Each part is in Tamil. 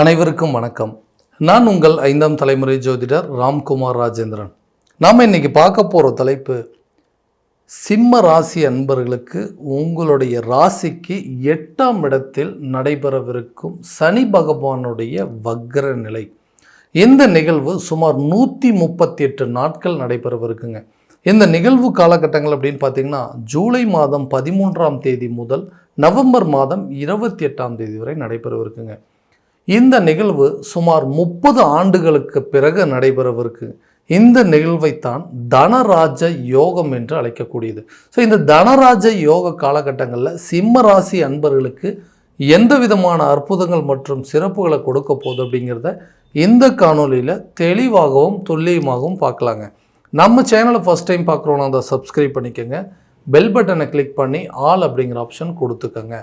அனைவருக்கும் வணக்கம். நான் உங்கள் ஐந்தாம் தலைமுறை ஜோதிடர் ராம்குமார் ராஜேந்திரன். நாம் இன்னைக்கு பார்க்க போகிற தலைப்பு சிம்ம ராசி அன்பர்களுக்கு உங்களுடைய ராசிக்கு எட்டாம் இடத்தில் நடைபெறவிருக்கும் சனி பகவானுடைய வக்ர நிலை. இந்த நிகழ்வு சுமார் நூற்றி முப்பத்தி எட்டு நாட்கள் நடைபெறவிருக்குங்க. இந்த நிகழ்வு காலகட்டங்கள் அப்படின்னு பார்த்தீங்கன்னா ஜூலை மாதம் பதிமூன்றாம் தேதி முதல் நவம்பர் மாதம் இருபத்தி எட்டாம் தேதி வரை நடைபெறவிருக்குங்க. இந்த நிகழ்வு சுமார் முப்பது ஆண்டுகளுக்கு பிறகு நடைபெறவிருக்கு. இந்த நிகழ்வைத்தான் தனராஜ யோகம் என்று அழைக்கக்கூடியது. ஸோ இந்த தனராஜ யோக காலகட்டங்களில் சிம்ம ராசி அன்பர்களுக்கு எந்த விதமான அற்புதங்கள் மற்றும் சிறப்புகளை கொடுக்க போகுது அப்படிங்கிறத இந்த காணொலியில் தெளிவாகவும் துல்லியமாகவும் பார்க்கலாங்க. நம்ம சேனலை ஃபஸ்ட் டைம் பார்க்குறோன்னா அதை சப்ஸ்கிரைப் பண்ணிக்கோங்க. பெல் பட்டனை கிளிக் பண்ணி ஆல் அப்படிங்கிற ஆப்ஷன் கொடுத்துக்கோங்க.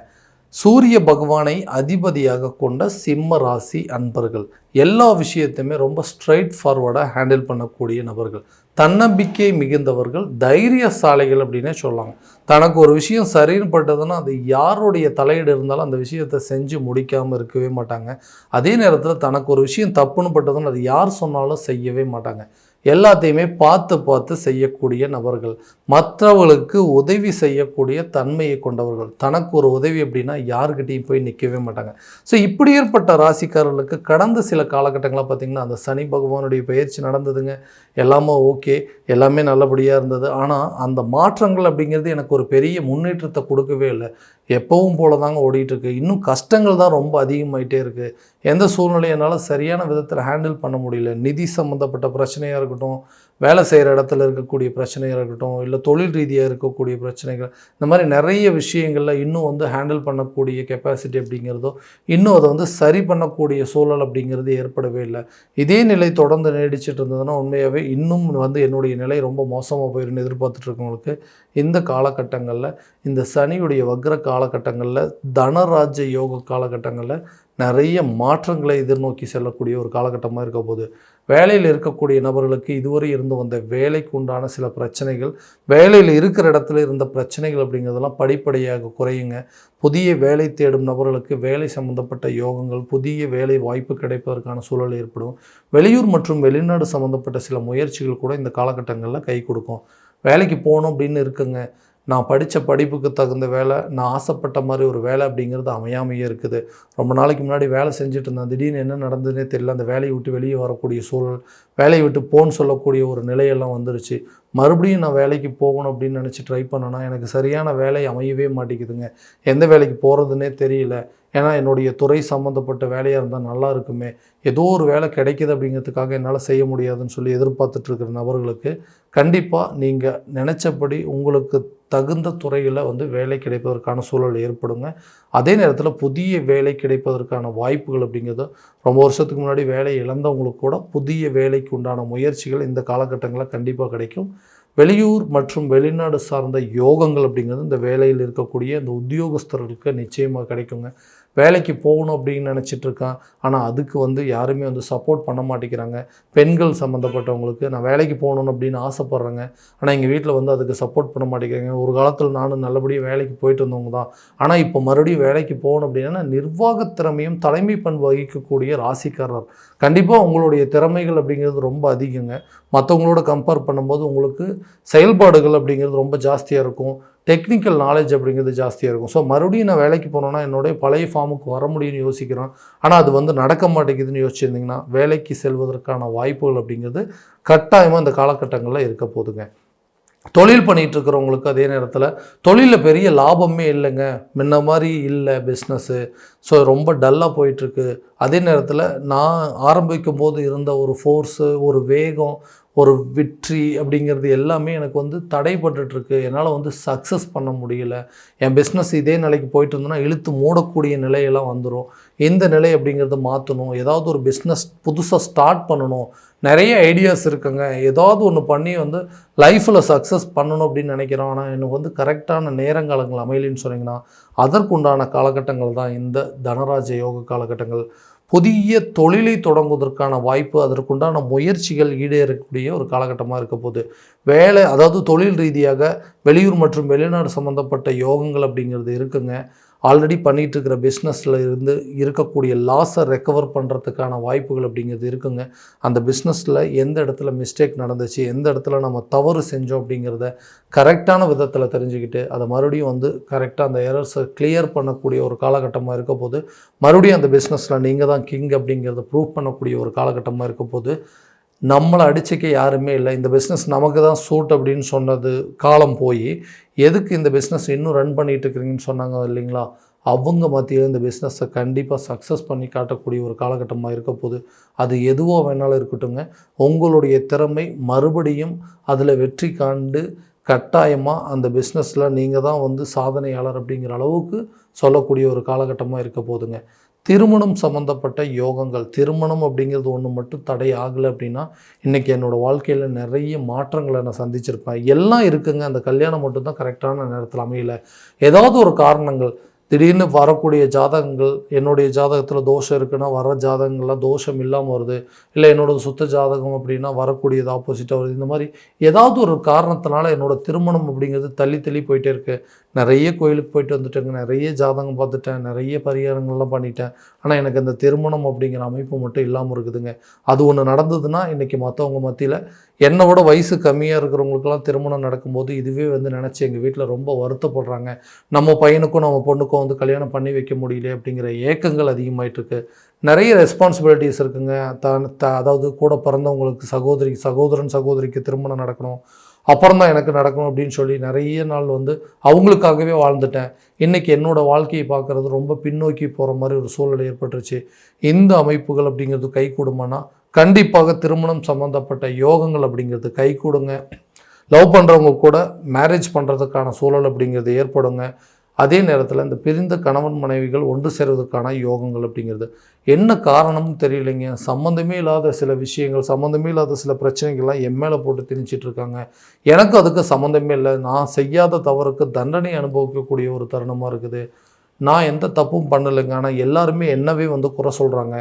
சூரிய பகவானை அதிபதியாக கொண்ட சிம்ம ராசி அன்பர்கள். எல்லா விஷயத்தையுமே ரொம்ப ஸ்ட்ரைட் ஃபார்வர்டாக ஹேண்டில் பண்ணக்கூடிய நபர்கள். தன்னம்பிக்கை மிகுந்தவர்கள் தைரியசாலைகள் அப்படின்னே சொல்லலாம். தனக்கு ஒரு விஷயம் சரின்னு பட்டதுன்னா அது யாருடைய தலையீடு இருந்தாலும் அந்த விஷயத்தை செஞ்சு முடிக்காமல் இருக்கவே மாட்டாங்க. அதே நேரத்தில் தனக்கு ஒரு விஷயம் தப்புன்னு பட்டதுன்னா அது யார் சொன்னாலும் செய்யவே மாட்டாங்க. எல்லாத்தையுமே பார்த்து பார்த்து செய்யக்கூடிய நபர்கள். மற்றவர்களுக்கு உதவி செய்யக்கூடிய தன்மையை கொண்டவர்கள். தனக்கு ஒரு உதவி அப்படின்னா யாருக்கிட்டையும் போய் நிற்கவே மாட்டாங்க. ஸோ இப்படி ஏற்பட்ட ராசிக்காரர்களுக்கு கடந்த சில காலகட்டங்களாக பார்த்திங்கன்னா அந்த சனி பகவானுடைய பயிற்சி நடந்ததுங்க. எல்லாமே ஓகே. எல்லாமே நல்லபடியாக இருந்தது. ஆனால் அந்த மாற்றங்கள் அப்படிங்கிறது எனக்கு ஒரு பெரிய முன்னேற்றத்தை கொடுக்கவே இல்லை. எப்பவும் போல தாங்க ஓடிட்டுருக்கு இன்னும் கஷ்டங்கள் தான் ரொம்ப அதிகமாயிட்டே இருக்குது எந்த சூழ்நிலையை என்னால் சரியான விதத்தில் ஹேண்டில் பண்ண முடியல. நிதி சம்மந்தப்பட்ட பிரச்சனையாக இருக்கட்டும் வேலை செய்கிற இடத்துல இருக்கக்கூடிய பிரச்சனையாக இருக்கட்டும் இல்லை தொழில் ரீதியாக இருக்கக்கூடிய பிரச்சனைகள் இந்த மாதிரி நிறைய விஷயங்களில் இன்னும் வந்து ஹேண்டில் பண்ணக்கூடிய கெப்பாசிட்டி அப்படிங்கிறதோ இன்னும் அதை வந்து சரி பண்ணக்கூடிய சூழல் அப்படிங்கிறது ஏற்படவே இல்லை. இதே நிலை தொடர்ந்து நீடிச்சிட்டு இருந்ததுன்னா உண்மையாகவே இன்னும் வந்து என்னுடைய நிலை ரொம்ப மோசமாக போயிருந்து எதிர்பார்த்துட்டு இருக்கவங்களுக்கு இந்த காலகட்டங்களில் இந்த சனியுடைய வக்ர காலகட்டங்களில் தனராஜ்ய யோக காலகட்டங்களில் நிறைய மாற்றங்களை எதிர்நோக்கி செல்லக்கூடிய ஒரு காலகட்டமாக இருக்க போகுது. வேலையில் இருக்கக்கூடிய நபர்களுக்கு இதுவரை இருந்து வந்த வேலைக்கு உண்டான சில பிரச்சனைகள் வேலையில் இருக்கிற இடத்துல இருந்த பிரச்சனைகள் அப்படிங்கிறதெல்லாம் படிப்படியாக குறையுங்க. புதிய வேலை தேடும் நபர்களுக்கு வேலை சம்பந்தப்பட்ட யோகங்கள் புதிய வேலை வாய்ப்பு கிடைப்பதற்கான சூழல் ஏற்படும். வெளியூர் மற்றும் வெளிநாடு சம்மந்தப்பட்ட சில முயற்சிகள் கூட இந்த காலகட்டங்களில் கை கொடுக்கும். வேலைக்கு போகணும் அப்படின்னு இருக்குங்க. நான் படித்த படிப்புக்கு தகுந்த வேலை நான் ஆசைப்பட்ட மாதிரி ஒரு வேலை அப்படிங்கிறது அமையாமையே இருக்குது. ரொம்ப நாளைக்கு முன்னாடி வேலை செஞ்சுட்டு இருந்தேன். திடீர்னு என்ன நடந்ததுன்னே தெரியல. அந்த வேலையை விட்டு வெளியே வரக்கூடிய சூழல் வேலையை விட்டு போன்னு சொல்லக்கூடிய ஒரு நிலையெல்லாம் வந்துருச்சு. மறுபடியும் நான் வேலைக்கு போகணும் அப்படின்னு நினச்சி ட்ரை பண்ணேன்னா எனக்கு சரியான வேலை அமையவே மாட்டேங்குதுங்க. எந்த வேலைக்கு போகிறதுனே தெரியல. ஏன்னா என்னுடைய துறை சம்மந்தப்பட்ட வேலையாக இருந்தால் நல்லா இருக்குமே. ஏதோ ஒரு வேலை கிடைக்கிது அப்படிங்கிறதுக்காக என்னால் செய்ய முடியாதுன்னு சொல்லி எதிர்பார்த்துட்ருக்கிற நபர்களுக்கு கண்டிப்பாக நீங்கள் நினச்சபடி உங்களுக்கு தகுந்த துறையில் வந்து வேலை கிடைப்பதற்கான சூழல் ஏற்படுங்க. அதே நேரத்தில் புதிய வேலை கிடைப்பதற்கான வாய்ப்புகள் அப்படிங்கிறது ரொம்ப வருஷத்துக்கு முன்னாடி வேலை இழந்தவங்களுக்கு கூட புதிய வேலைக்கு உண்டான முயற்சிகள் இந்த காலகட்டங்களில் கண்டிப்பாக கிடைக்கும். வெளியூர் மற்றும் வெளிநாடு சார்ந்த யோகங்கள் அப்படிங்கிறது இந்த வேலையில் இருக்கக்கூடிய இந்த உத்தியோகஸ்தர்களுக்கு நிச்சயமாக கிடைக்குங்க. வேலைக்கு போகணும் அப்படின்னு நினச்சிட்டு இருக்கான். ஆனால் அதுக்கு வந்து யாருமே வந்து சப்போர்ட் பண்ண மாட்டேங்கிறாங்க. பெண்கள் சம்மந்தப்பட்டவங்களுக்கு நான் வேலைக்கு போகணும் அப்படின்னு ஆசைப்பட்றேங்க. ஆனால் எங்கள் வீட்டில் வந்து அதுக்கு சப்போர்ட் பண்ண மாட்டேங்கிறாங்க. ஒரு காலத்தில் நானும் நல்லபடியாக வேலைக்கு போயிட்டு இருந்தவங்க தான். ஆனால் இப்போ மறுபடியும் வேலைக்கு போகணும் அப்படின்னா நிர்வாகத் திறமையும் தலைமை பண்பு வகிக்கக்கூடிய ராசிக்காரர். கண்டிப்பாக உங்களுடைய திறமைகள் அப்படிங்கிறது ரொம்ப அதிகங்க. மற்றவங்களோட கம்பேர் பண்ணும்போது உங்களுக்கு செயல்பாடுகள் அப்படிங்கிறது ரொம்ப ஜாஸ்தியாக இருக்கும். டெக்னிக்கல் நாலேஜ் அப்படிங்கிறது ஜாஸ்தியாக இருக்கும். ஸோ மறுபடியும் நான் வேலைக்கு போனோன்னா என்னுடைய பழைய ஃபார்முக்கு வர முடியும்னு யோசிக்கிறோம் ஆனால் அது வந்து நடக்க மாட்டேங்குதுன்னு யோசிச்சிருந்தீங்கன்னா வேலைக்கு செல்வதற்கான வாய்ப்புகள் அப்படிங்கிறது கட்டாயமாக இந்த காலகட்டங்களில் இருக்க போதுங்க தொழில் பண்ணிகிட்டு இருக்கிறவங்களுக்கு அதே நேரத்தில் தொழிலில் பெரிய லாபமே இல்லைங்க. முன்ன மாதிரி இல்லை பிஸ்னஸ்ஸு ஸோ ரொம்ப டல்லாக போயிட்டுருக்கு அதே நேரத்தில் நான் ஆரம்பிக்கும் போது இருந்த ஒரு ஃபோர்ஸு ஒரு வேகம் ஒரு வெற்றி அப்படிங்கிறது எல்லாமே எனக்கு வந்து தடைப்பட்டுருக்கு என்னால் வந்து சக்ஸஸ் பண்ண முடியல. என் பிஸ்னஸ் இதே நிலைக்கு போயிட்டு இருந்தோன்னா இழுத்து மூடக்கூடிய நிலையெல்லாம் வந்துடும் இந்த நிலை அப்படிங்கிறத மாற்றணும் ஏதாவது ஒரு பிஸ்னஸ் புதுசாக ஸ்டார்ட் பண்ணணும். நிறைய ஐடியாஸ் இருக்குங்க. ஏதாவது ஒன்று பண்ணி வந்து லைஃப்பில் சக்ஸஸ் பண்ணணும் அப்படின்னு நினைக்கிறோம். ஆனால் எனக்கு வந்து கரெக்டான நேரங்காலங்கள் அமையலின்னு சொன்னீங்கன்னா அதற்குண்டான காலகட்டங்கள் தான் இந்த தனராஜ யோக காலகட்டங்கள். புதிய தொழிலை தொடங்குவதற்கான வாய்ப்பு அதற்குண்டான முயற்சிகள் ஈடேறக்கூடிய ஒரு காலகட்டமாக இருக்க போகுது. வேலை அதாவது தொழில் ரீதியாக வெளியூர் மற்றும் வெளிநாடு சம்மந்தப்பட்ட யோகங்கள் அப்படிங்கிறது இருக்குங்க. ஆல்ரெடி பண்ணிகிட்டு இருக்கிற பிஸ்னஸில் இருந்து இருக்கக்கூடிய லாஸை ரெக்கவர் பண்ணுறதுக்கான வாய்ப்புகள் அப்படிங்கிறது இருக்குங்க. அந்த பிஸ்னஸில் எந்த இடத்துல மிஸ்டேக் நடந்துச்சு எந்த இடத்துல நம்ம தவறு செஞ்சோம் அப்படிங்கிறத கரெக்டான விதத்தில் தெரிஞ்சுக்கிட்டு அதை மறுபடியும் வந்து கரெக்டாக அந்த எரர்ஸை கிளியர் பண்ணக்கூடிய ஒரு காலகட்டமாக இருக்க போது மறுபடியும் அந்த பிஸ்னஸில் நீங்கள் தான் கிங் அப்படிங்கிறத ப்ரூவ் பண்ணக்கூடிய ஒரு காலகட்டமாக இருக்க போது நம்மளை அடிச்சிக்க யாருமே இல்லை. இந்த பிஸ்னஸ் நமக்கு தான் சூட் அப்படின்னு சொன்னது காலம் போய் எதுக்கு இந்த பிஸ்னஸ் இன்னும் ரன் பண்ணிட்டு இருக்கிறீங்கன்னு சொன்னாங்க இல்லைங்களா? அவங்க மத்தியில் இந்த பிஸ்னஸை கண்டிப்பாக சக்ஸஸ் பண்ணி காட்டக்கூடிய ஒரு காலகட்டமாக இருக்க போது அது எதுவோ வேணாலும் இருக்கட்டுங்க உங்களுடைய திறமை மறுபடியும் அதில் வெற்றி காண்டு கட்டாயமாக அந்த பிஸ்னஸில் நீங்கள் தான் வந்து சாதனையாளர் அப்படிங்கிற அளவுக்கு சொல்லக்கூடிய ஒரு காலகட்டமாக இருக்க போதுங்க திருமணம் சம்மந்தப்பட்ட யோகங்கள் திருமணம் அப்படிங்கிறது ஒன்று மட்டும் தடை ஆகலை அப்படின்னா இன்றைக்கி என்னோடய வாழ்க்கையில் நிறைய மாற்றங்களை நான் சந்திச்சிருப்பேன். எல்லாம் இருக்குங்க. அந்த கல்யாணம் மட்டும்தான் கரெக்டான நேரத்தில் அமையல. ஏதாவது ஒரு காரணங்கள் திடீர்னு வரக்கூடிய ஜாதகங்கள் என்னுடைய ஜாதகத்தில் தோஷம் இருக்குன்னா வர ஜாதகங்கள்லாம் தோஷம் இல்லாமல் வருது. இல்லை என்னோட சுத்த ஜாதகம் அப்படின்னா வரக்கூடியது ஆப்போசிட்டாக வருது. இந்த மாதிரி ஏதாவது ஒரு காரணத்தினால என்னோட திருமணம் அப்படிங்கிறது தள்ளி தள்ளி போயிட்டே இருக்குது நிறைய கோயிலுக்கு போயிட்டு வந்துட்டேங்க நிறைய ஜாதகம் பார்த்துட்டேன் நிறைய பரிகாரங்கள்லாம் பண்ணிட்டேன். ஆனால் எனக்கு அந்த திருமணம் அப்படிங்கிற அமைப்பு மட்டும் இல்லாமல் இருக்குதுங்க. அது ஒன்று நடந்ததுன்னா இன்றைக்கி மற்றவங்க மத்தியில் என்னை விட வயசு கம்மியாக இருக்கிறவங்களுக்கெல்லாம் திருமணம் நடக்கும்போது இதுவே வந்து நினச்சி எங்கள் வீட்டில் ரொம்ப வருத்தப்படுறாங்க. நம்ம பையனுக்கும் நம்ம பொண்ணுக்கும் வந்து கல்யாணம் பண்ணி வைக்க முடியல அப்படிங்கிற ஏக்கங்கள் அதிகமாயிட்டிருக்கு நிறைய ரெஸ்பான்சிபிலிட்டிஸ் இருக்குங்க. த அதாவது கூட பிறந்தவங்களுக்கு சகோதரி சகோதரன் சகோதரிக்கு திருமணம் நடக்கணும். அப்புறம் தான் எனக்கு நடக்கணும் அப்படின்னு சொல்லி நிறைய நாள் வந்து அவங்களுக்காகவே வாழ்ந்துட்டேன். இன்றைக்கி என்னோட வாழ்க்கையை பார்க்குறது ரொம்ப பின்னோக்கி போகிற மாதிரி ஒரு சூழ்நிலை ஏற்பட்டுருச்சு. இந்த அமைப்புகள் அப்படிங்கிறது கை கூடுமானா கண்டிப்பாக திருமணம் சம்மந்தப்பட்ட யோகங்கள் அப்படிங்கிறது கை கொடுங்க லவ் பண்ணுறவங்க கூட மேரேஜ் பண்ணுறதுக்கான சூழல் அப்படிங்கிறது ஏற்படுங்க. அதே நேரத்தில் இந்த பிரிந்த கணவன் மனைவிகள் ஒன்று சேர்வதற்கான யோகங்கள் அப்படிங்கிறது. என்ன காரணம்னு தெரியலைங்க. சம்மந்தமே இல்லாத சில விஷயங்கள் சம்மந்தமே இல்லாத சில பிரச்சனைகள்லாம் என் மேலே போட்டு திணிச்சிட்டு இருக்காங்க. எனக்கு அதுக்கு சம்மந்தமே இல்லை. நான் செய்யாத தவறுக்கு தண்டனை அனுபவிக்கக்கூடிய ஒரு தருணமாக இருக்குது. நான் எந்த தப்பும் பண்ணலைங்க. ஆனால் எல்லாருமே என்னவே வந்து குறை சொல்கிறாங்க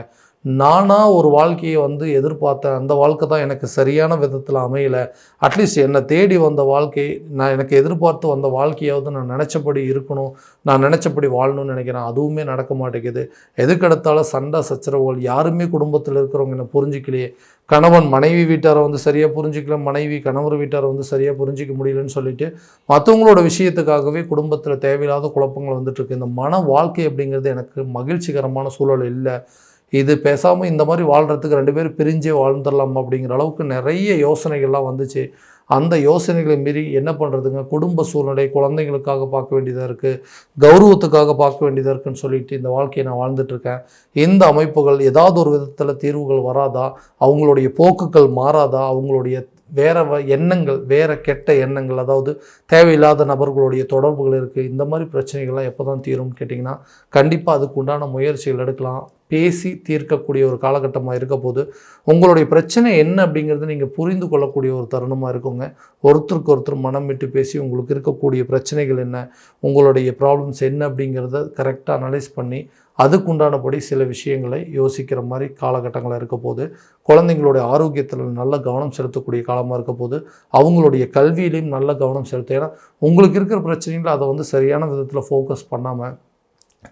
நானாக ஒரு வாழ்க்கையை வந்து எதிர்பார்த்தேன். அந்த வாழ்க்கை தான் எனக்கு சரியான விதத்தில் அமையலை. அட்லீஸ்ட் என்னை தேடி வந்த வாழ்க்கை நான் எனக்கு எதிர்பார்த்து வந்த வாழ்க்கையாவது நான் நினச்சபடி இருக்கணும். நான் நினச்சபடி வாழணும்னு நினைக்கிறேன். அதுவுமே நடக்க மாட்டேங்குது. எதுக்கெடுத்தாலும் சண்டை சச்சரவுகள் யாருமே குடும்பத்தில் இருக்கிறவங்க என்னை புரிஞ்சிக்கலையே. கணவன் மனைவி வீட்டாரை வந்து சரியாக புரிஞ்சிக்கல. மனைவி கணவர் வீட்டாரை வந்து சரியாக புரிஞ்சிக்க முடியலன்னு சொல்லிட்டு மற்றவங்களோட விஷயத்துக்காகவே குடும்பத்தில் தேவையில்லாத குழப்பங்கள் வந்துட்டு இருக்கு. இந்த மன வாழ்க்கை அப்படிங்கிறது எனக்கு மகிழ்ச்சிகரமான சூழல் இல்லை. இது பேசாமல் இந்த மாதிரி வாழ்கிறதுக்கு ரெண்டு பேரும் பிரிஞ்சே வாழ்ந்துடலாம் அப்படிங்கிற அளவுக்கு நிறைய யோசனைகள்லாம் வந்துச்சு. அந்த யோசனைகளை மீறி என்ன பண்ணுறதுங்க குடும்ப சூழ்நிலை குழந்தைங்களுக்காக பார்க்க வேண்டியதாக இருக்குது கௌரவத்துக்காக பார்க்க வேண்டியதாக இருக்குன்னு சொல்லிட்டு இந்த வாழ்க்கையை நான் வாழ்ந்துட்டுருக்கேன். இந்த அமைப்புகள் ஏதாவது ஒரு விதத்தில் தீர்வுகள் வராதா? அவங்களுடைய போக்குகள் மாறாதா? அவங்களுடைய வேற வ எண்ணங்கள் வேற கெட்ட எண்ணங்கள் அதாவது தேவையில்லாத நபர்களுடைய தொடர்புகள் இருக்குது இந்த மாதிரி பிரச்சனைகள்லாம் எப்போ தான் தீரும்னு கேட்டிங்கன்னா கண்டிப்பாக அதுக்கு உண்டான முயற்சிகள் எடுக்கலாம். பேசி தீர்க்கக்கூடிய ஒரு காலகட்டமாக இருக்க போது உங்களுடைய பிரச்சனை என்ன அப்படிங்கிறது நீங்கள் புரிந்து கொள்ளக்கூடிய ஒரு தருணமாக இருக்குங்க. ஒருத்தருக்கு ஒருத்தர் மனம் விட்டு பேசி உங்களுக்கு இருக்கக்கூடிய பிரச்சனைகள் என்ன உங்களுடைய ப்ராப்ளம்ஸ் என்ன அப்படிங்கிறத கரெக்டாக அனலைஸ் பண்ணி அதுக்குண்டானபடி சில விஷயங்களை யோசிக்கிற மாதிரி காலகட்டங்களாக இருக்க போது குழந்தைங்களுடைய ஆரோக்கியத்தில் நல்ல கவனம் செலுத்தக்கூடிய காலமாக இருக்க போது அவங்களுடைய கல்வியிலையும் நல்ல கவனம் செலுத்த. ஏன்னா உங்களுக்கு இருக்கிற பிரச்சனைகளை அதை வந்து சரியான விதத்தில் ஃபோக்கஸ் பண்ணாமல்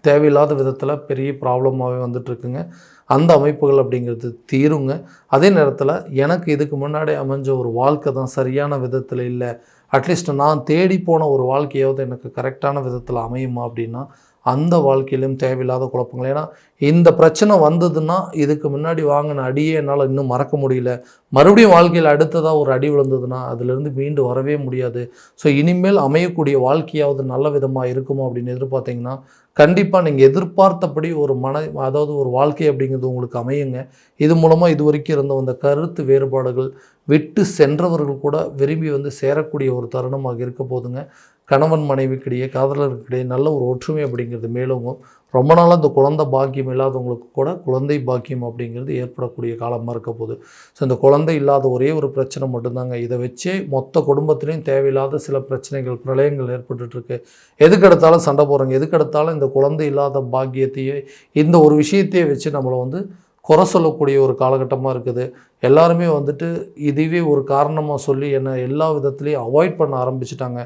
தேவையில்லாத விதத்தில் பெரிய ப்ராப்ளமாகவே வந்துட்டுருக்குங்க. அந்த அமைப்புகள் அப்படிங்கிறது தீருங்க. அதே நேரத்தில் எனக்கு இதுக்கு முன்னாடி அமைஞ்ச ஒரு வாழ்க்கை தான் சரியான விதத்தில் இல்லை. அட்லீஸ்ட் நான் தேடி போன ஒரு வாழ்க்கையாவது எனக்கு கரெக்டான விதத்தில் அமையுமா அப்படின்னா அந்த வாழ்க்கையிலும் தேவையில்லாத குழப்பங்கள். ஏன்னா இந்த பிரச்சனை வந்ததுன்னா இதுக்கு முன்னாடி வாங்கின அடியே என்னால் இன்னும் மறக்க முடியல. மறுபடியும் வாழ்க்கையில் அடுத்ததாக ஒரு அடி விழுந்ததுன்னா அதுலேருந்து மீண்டு வரவே முடியாது. ஸோ இனிமேல் அமையக்கூடிய வாழ்க்கையாவது நல்ல விதமாக இருக்குமோ அப்படின்னு எதிர்பார்த்தீங்கன்னா கண்டிப்பாக நீங்கள் எதிர்பார்த்தபடி ஒரு மன அதாவது ஒரு வாழ்க்கை அப்படிங்கிறது உங்களுக்கு அமையுங்க. இது மூலமாக இது வரைக்கும் இருந்த அந்த கருத்து வேறுபாடுகள் விட்டு சென்றவர்கள் கூட விரும்பி வந்து சேரக்கூடிய ஒரு தருணமாக இருக்க போதுங்க. கணவன் மனைவிக்கிடையே காதலர்களுக்கிடையே நல்ல ஒரு ஒற்றுமை அப்படிங்கிறது மேலோங்கும். ரொம்ப நாளாக இந்த குழந்தை பாக்கியம் இல்லாதவங்களுக்கு கூட குழந்தை பாக்கியம் அப்படிங்கிறது ஏற்படக்கூடிய காலமாக இருக்க போகுது. ஸோ இந்த குழந்தை இல்லாத ஒரே ஒரு பிரச்சனை மட்டும்தாங்க. இதை வச்சே மொத்த குடும்பத்துலேயும் தேவையில்லாத சில பிரச்சனைகள் பிரளயங்கள் ஏற்பட்டுருக்கு எதுக்கெடுத்தாலும் சண்டை போடுறாங்க. எதுக்கெடுத்தாலும் இந்த குழந்தை இல்லாத பாக்கியத்தையே இந்த ஒரு விஷயத்தையே வச்சு நம்மளை வந்து குறை சொல்லக்கூடிய ஒரு காலகட்டமாக இருக்குது. எல்லாருமே வந்துட்டு இதுவே ஒரு காரணமாக சொல்லி என்னை எல்லா விதத்துலேயும் அவாய்ட் பண்ண ஆரம்பிச்சிட்டாங்க.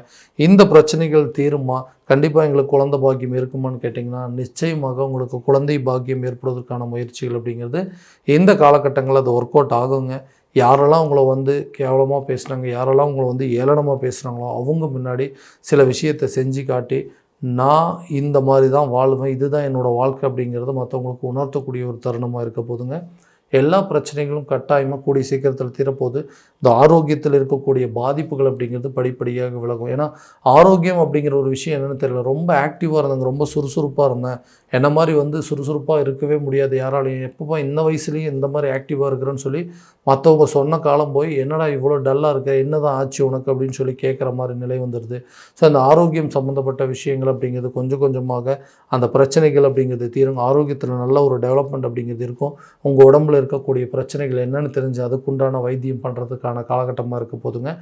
இந்த பிரச்சனைகள் தீருமா? கண்டிப்பாக எங்களுக்கு குழந்த பாக்கியம் இருக்குமான்னு கேட்டிங்கன்னா நிச்சயமாக உங்களுக்கு குழந்தை பாக்கியம் ஏற்படுவதற்கான முயற்சிகள் அப்படிங்கிறது இந்த காலகட்டங்களில் அது ஒர்க் அவுட் ஆகுங்க. யாரெல்லாம் உங்களை வந்து கேவலமாக பேசுகிறாங்க யாரெல்லாம் உங்களை வந்து ஏளனமாக பேசுகிறாங்களோ அவங்க முன்னாடி சில விஷயத்தை செஞ்சு காட்டி நான் இந்த மாதிரி தான் வாழ்வேன் இதுதான் என்னோடய வாழ்க்கை அப்படிங்கிறத மற்றவங்களுக்கு உணர்த்தக்கூடிய ஒரு தருணமாக இருக்க போதுங்க. எல்லா பிரச்சனைகளும் கட்டாயமாக கூடிய சீக்கிரத்தில் தீரப்போகுது. இந்த ஆரோக்கியத்தில் இருக்கக்கூடிய பாதிப்புகள் அப்படிங்கிறது படிப்படியாக விலகும். ஏன்னா ஆரோக்கியம் அப்படிங்கிற ஒரு விஷயம் என்னென்னு தெரியல. ரொம்ப ஆக்டிவாக இருந்தாங்க ரொம்ப சுறுசுறுப்பாக இருந்தேன். என்ன மாதிரி வந்து சுறுசுறுப்பாக இருக்கவே முடியாது. யாராலையும் எப்பப்போ இந்த வயசுலேயும் இந்த மாதிரி ஆக்டிவாக இருக்கிறேன்னு சொல்லி மற்றவங்க சொன்ன காலம் போய் என்னடா இவ்வளோ டல்லாக இருக்க? என்ன தான் ஆச்சு உனக்கு? அப்படின்னு சொல்லி கேட்குற மாதிரி நிலை வந்துடுது ஸோ அந்த ஆரோக்கியம் சம்மந்தப்பட்ட விஷயங்கள் அப்படிங்கிறது கொஞ்சம் கொஞ்சமாக அந்த பிரச்சனைகள் அப்படிங்கிறது தீரும். ஆரோக்கியத்தில் நல்ல ஒரு டெவலப்மெண்ட் அப்படிங்கிறது இருக்கும். உங்கள் உடம்புல இருக்கக்கூடிய பிரச்சனைகள் என்னென்னு தெரிஞ்சு அதுக்குண்டான வைத்தியம் பண்ணுறதுக்கான காலகட்டமாக இருக்க போதுங்க.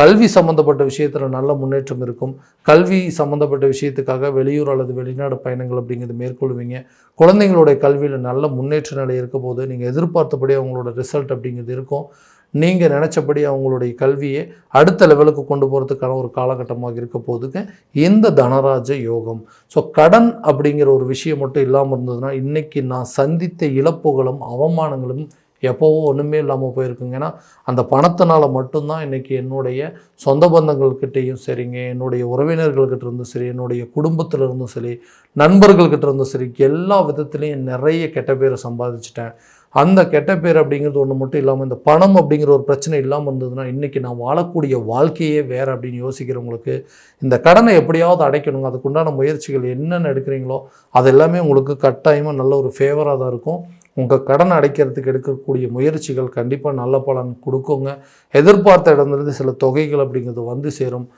கல்வி சம்மந்தப்பட்ட விஷயத்தில் நல்ல முன்னேற்றம் இருக்கும். கல்வி சம்மந்தப்பட்ட விஷயத்துக்காக வெளியூர் அல்லது வெளிநாடு பயணங்கள் அப்படிங்கிறது மேற்கொள்வீங்க. குழந்தைங்களுடைய கல்வியில் நல்ல முன்னேற்ற நிலை இருக்க போது நீங்கள் எதிர்பார்த்தபடி அவங்களோட ரிசல்ட் அப்படிங்கிறது இருக்கும். நீங்கள் நினச்சபடி அவங்களுடைய கல்வியை அடுத்த லெவலுக்கு கொண்டு போகிறதுக்கான ஒரு காலகட்டமாக இருக்க போதுங்க இந்த தனராஜ யோகம். ஸோ கடன் அப்படிங்கிற ஒரு விஷயம் மட்டும் இல்லாமல் இருந்ததுன்னா இன்றைக்கி நான் சந்தித்த இழப்புகளும் அவமானங்களும் எப்போவோ ஒன்றுமே இல்லாமல் போயிருக்குங்க. ஏன்னா அந்த பணத்தினால் மட்டும்தான் இன்றைக்கி என்னுடைய சொந்த பந்தங்கள்கிட்டையும் சரிங்க என்னுடைய உறவினர்கள்கிட்ட இருந்தும் சரி என்னுடைய குடும்பத்தில் இருந்தும் சரி நண்பர்கள்கிட்ட இருந்தும் சரி எல்லா விதத்துலேயும் நிறைய கெட்ட பேரை சம்பாதிச்சிட்டேன். அந்த கெட்ட பேர் அப்படிங்கிறது ஒன்று மட்டும் இல்லாமல் இந்த பணம் அப்படிங்கிற ஒரு பிரச்சனை இல்லாமல் இருந்ததுன்னா இன்றைக்கி நான் வாழக்கூடிய வாழ்க்கையே வேறு அப்படின்னு யோசிக்கிறவங்களுக்கு இந்த கடனை எப்படியாவது அடைக்கணுங்க. அதுக்குண்டான முயற்சிகள் என்னென்ன எடுக்கிறீங்களோ அது எல்லாமே உங்களுக்கு கட்டாயமாக நல்ல ஒரு ஃபேவராக தான் இருக்கும். உங்கள் கடன் அடைக்கிறதுக்கு எடுக்கக்கூடிய முயற்சிகள் கண்டிப்பாக நல்ல பலன் கொடுக்குங்க. எதிர்பார்த்த இடத்துலேருந்து சில தொகைகள் அப்படிங்கிறது வந்து சேரும்.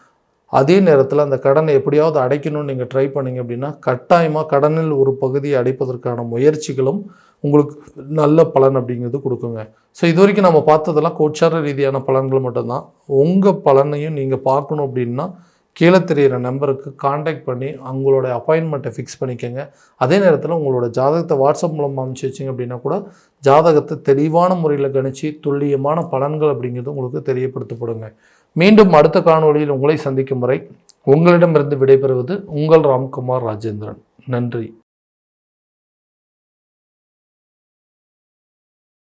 அதே நேரத்தில் அந்த கடனை எப்படியாவது அடைக்கணும்னு நீங்கள் ட்ரை பண்ணீங்க அப்படின்னா கட்டாயமாக கடனில் ஒரு பகுதியை அடைப்பதற்கான முயற்சிகளும் உங்களுக்கு நல்ல பலன் அப்படிங்கிறது கொடுக்குங்க. ஸோ இது வரைக்கும் நம்ம பார்த்ததெல்லாம் கோச்சார ரீதியான பலன்கள் மட்டும்தான். உங்கள் பலனையும் நீங்கள் பார்க்கணும் அப்படின்னா கீழே தெரிகிற நம்பருக்கு காண்டாக்ட் பண்ணி அவங்களோட அப்பாயின்மெண்ட்டை ஃபிக்ஸ் பண்ணிக்கோங்க. அதே நேரத்தில் உங்களோட ஜாதகத்தை வாட்ஸ்அப் மூலம் அனுப்பிச்சி வச்சிங்க அப்படின்னா கூட ஜாதகத்தை தெளிவான முறையில் கணித்து துல்லியமான பலன்கள் அப்படிங்கிறது உங்களுக்கு தெரியப்படுத்தப்படுங்க. மீண்டும் அடுத்த காணொலியில் உங்களை சந்திக்கும் வரை உங்களிடமிருந்து விடைபெறுவது உங்கள் ராம்குமார் ராஜேந்திரன். நன்றி.